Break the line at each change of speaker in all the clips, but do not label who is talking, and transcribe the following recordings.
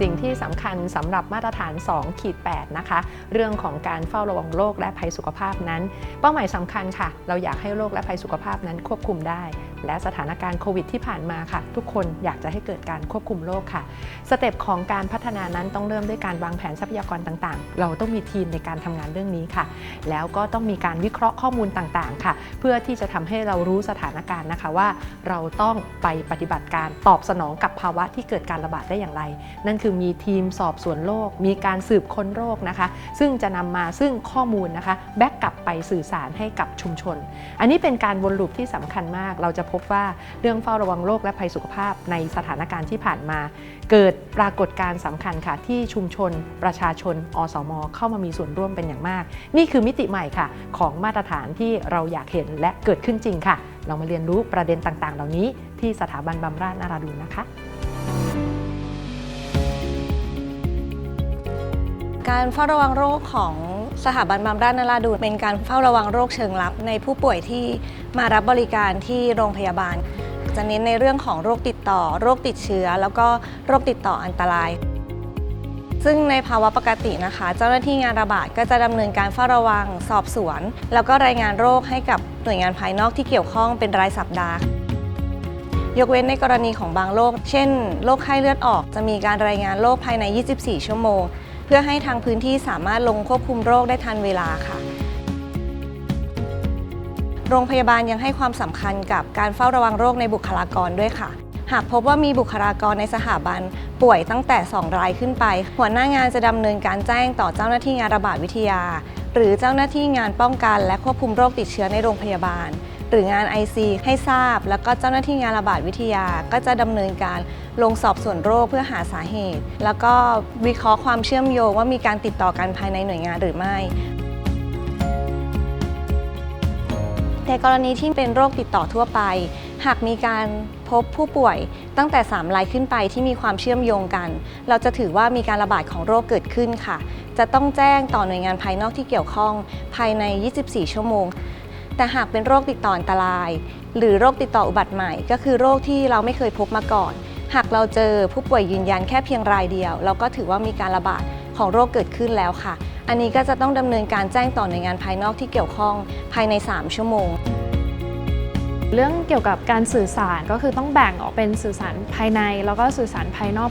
สิ่งที่สำคัญสำหรับมาตรฐาน2ขีด8นะคะ เรื่องของการเฝ้าระวังโรคและภัยสุขภาพนั้น เป้าหมายสำคัญค่ะ เราอยากให้โรคและภัยสุขภาพนั้นควบคุมได้และสถานการณ์โควิดที่ผ่านมาค่ะ ทุกคนอยากจะให้เกิดการควบคุมโรคค่ะ สเต็ปของการพัฒนานั้นต้องเริ่มด้วยการวางแผนทรัพยากรต่างๆ เราต้องมีทีมในการทำงานเรื่องนี้ค่ะ แล้วก็ต้องมีการวิเคราะห์ข้อมูลต่างๆ ค่ะ เพื่อที่จะทำให้เรารู้สถานการณ์นะคะว่า เราต้องไปปฏิบัติการตอบสนองกับภาวะที่เกิดการระบาดได้อย่างไร นั่นคือมีทีมสอบสวนโรค มีการสืบค้นโรคนะคะ ซึ่งจะนำมาซึ่งข้อมูลนะคะ แบ็กกลับไปสื่อสารให้กับชุมชน อันนี้เป็นการวนลูปที่สำคัญมาก เราจะพบว่าเรื่องเฝ้าระวังโรคและภัยสุขภาพในสถานการณ์ที่ผ่านมา เกิดปรากฏการณ์สำคัญค่ะ ที่ชุมชน ประชาชน อสม เข้ามามีส่วนร่วมเป็นอย่างมาก นี่คือมิติใหม่ค่ะ ของมาตรฐานที่เราอยากเห็นและเกิดขึ้นจริงค่ะ เรามาเรียนรู้ประเด็นต่างๆ เหล่านี้ที่สถาบันบำราศนาราดูนนะคะ
การเฝ้าระวังโรคของ สถาบันบำราศนราดูนเป็นการเฝ้าระวังโรคเชิงลับ ในผู้ป่วยที่มารับบริการที่โรงพยาบาล จะเน้นในเรื่องของโรคติดต่อ โรคติดเชื้อ แล้วก็โรคติดต่ออันตราย ซึ่งในภาวะปกตินะคะ เจ้าหน้าที่งานระบาดก็จะดำเนินการเฝ้าระวัง สอบสวน แล้วก็รายงานโรคให้กับหน่วยงานภายนอกที่เกี่ยวข้องเป็นรายสัปดาห์ยกเว้นในกรณีของบางโรค เช่น โรคไข้เลือดออก จะมีการรายงานโรคภายใน 24 ชั่วโมง เพื่อให้ทางพื้นที่สามารถลงควบคุมโรคได้ทันเวลาค่ะ โรงพยาบาลยังให้ความสำคัญกับการเฝ้าระวังโรคในบุคลากรด้วยค่ะ หากพบว่ามีบุคลากรในสถาบันป่วยตั้งแต่ 2 รายขึ้นไป หัวหน้างานจะดำเนินการแจ้งต่อเจ้าหน้าที่งานระบาดวิทยา หรือเจ้าหน้าที่งานป้องกัน และควบคุมโรคติดเชื้อในโรงพยาบาล หรืองาน IC ให้ทราบ แล้วก็เจ้าหน้าที่งานระบาดวิทยาก็จะดำเนินการลงสอบสวนโรคเพื่อหาสาเหตุ แล้วก็วิเคราะห์ความเชื่อมโยงว่ามีการติดต่อกันภายในหน่วยงานหรือไม่ในกรณีที่เป็นโรคติดต่อทั่วไป หากมีการพบผู้ป่วยตั้งแต่ 3 รายขึ้นไปที่มีความเชื่อมโยงกัน เราจะถือว่ามีการระบาดของโรคเกิดขึ้นค่ะ จะต้องแจ้งต่อหน่วยงานภายนอกที่เกี่ยวข้องภายใน 24 ชั่วโมง แต่หากเป็นโรคติดต่ออันตราย หรือโรคติดต่ออุบัติใหม่ ก็คือโรคที่เราไม่เคยพบมาก่อน หากเราเจอผู้ป่วยยืนยันแค่เพียงรายเดียว เราก็ถือว่ามีการระบาดของโรคเกิดขึ้นแล้วค่ะ อันนี้ก็จะต้องดำเนินการแจ้งต่อหน่วยงานภายนอกที่เกี่ยวข้องภายใน 3 ชั่วโมง
เรื่องเกี่ยวกับการสื่อสารก็คือต้องแบ่งออกเป็นสื่อสารภายใน แล้วก็สื่อสารภายนอก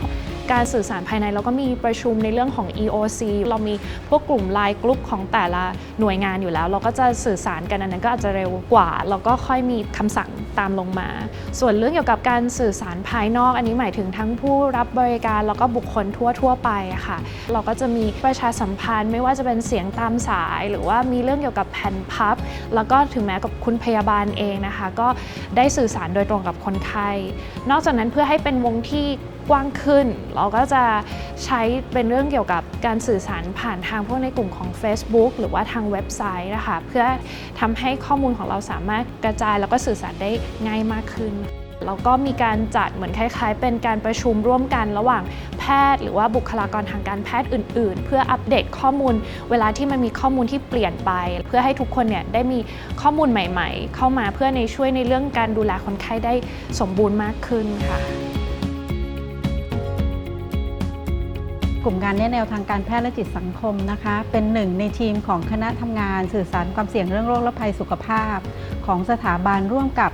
การสื่อสารภายในเราก็มีประชุมในเรื่องของ EOC เรามีพวกกลุ่มไลน์กลุ่มของแต่ละหน่วยงานอยู่แล้ว เราก็จะสื่อสารกันอันนั้นก็อาจจะเร็วกว่า แล้วก็ค่อยมีคำสั่งตามลงมา ส่วนเรื่องเกี่ยวกับการสื่อสารภายนอก อันนี้หมายถึงทั้งผู้รับบริการแล้วก็บุคคลทั่วทั่วไปค่ะ เราก็จะมีประชาสัมพันธ์ไม่ว่าจะเป็นเสียงตามสาย หรือว่ามีเรื่องเกี่ยวกับแผ่นพับ แล้วก็ถึงแม้กับคุณพยาบาลเองนะคะ ก็ได้สื่อสารโดยตรงกับคนไข้นอกจากนั้นเพื่อให้เป็นวงที่ กว้างขึ้น เราก็จะใช้เป็นเรื่องเกี่ยวกับการสื่อสารผ่านทางพวกในกลุ่มของ Facebook หรือว่าทางเว็บไซต์นะคะเพื่อทำให้ข้อมูลของเราสามารถกระจายแล้วก็สื่อสารได้ง่ายมากขึ้นแล้วก็มีการจัดเหมือนคล้าย ๆ เป็นการประชุมร่วมกันระหว่างแพทย์ หรือว่าบุคลากรทางการแพทย์อื่น ๆ เพื่ออัปเดตข้อมูล เวลาที่มันมีข้อมูลที่เปลี่ยนไป เพื่อให้ทุกคนเนี่ยได้มีข้อมูลใหม่ ๆ เข้ามาเพื่อในช่วยในเรื่องการดูแลคนไข้ได้สมบูรณ์มากขึ้นค่ะ
ลุ่มงานแนแนวทางการแพทย์และจิตสังคมนะคะ เป็นหนึ่งในทีมของคณะทำงานสื่อสารความเสี่ยงเรื่องโรคและภัยสุขภาพ ของสถาบันร่วมกับ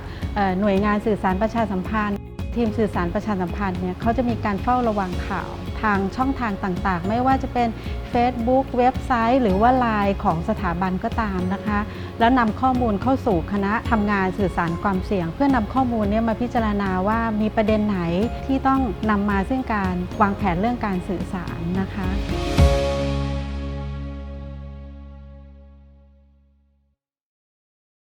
หน่วยงานสื่อสารประชาสัมพันธ์ ทีมสื่อสารประชาสัมพันธ์เนี่ยเขาจะมีการเฝ้าระวังข่าวทางช่องทางต่างๆ ไม่ว่าจะเป็น Facebook เว็บไซต์ หรือว่า Line ของสถาบันก็ตามนะคะ แล้วนำข้อมูลเข้าสู่คณะทำงานสื่อสารความเสี่ยง เพื่อนำข้อมูลเนี้มาพิจารณาว่ามีประเด็นไหนที่ต้องนำมาซึ่งการวางแผนเรื่องการสื่อสารนะคะ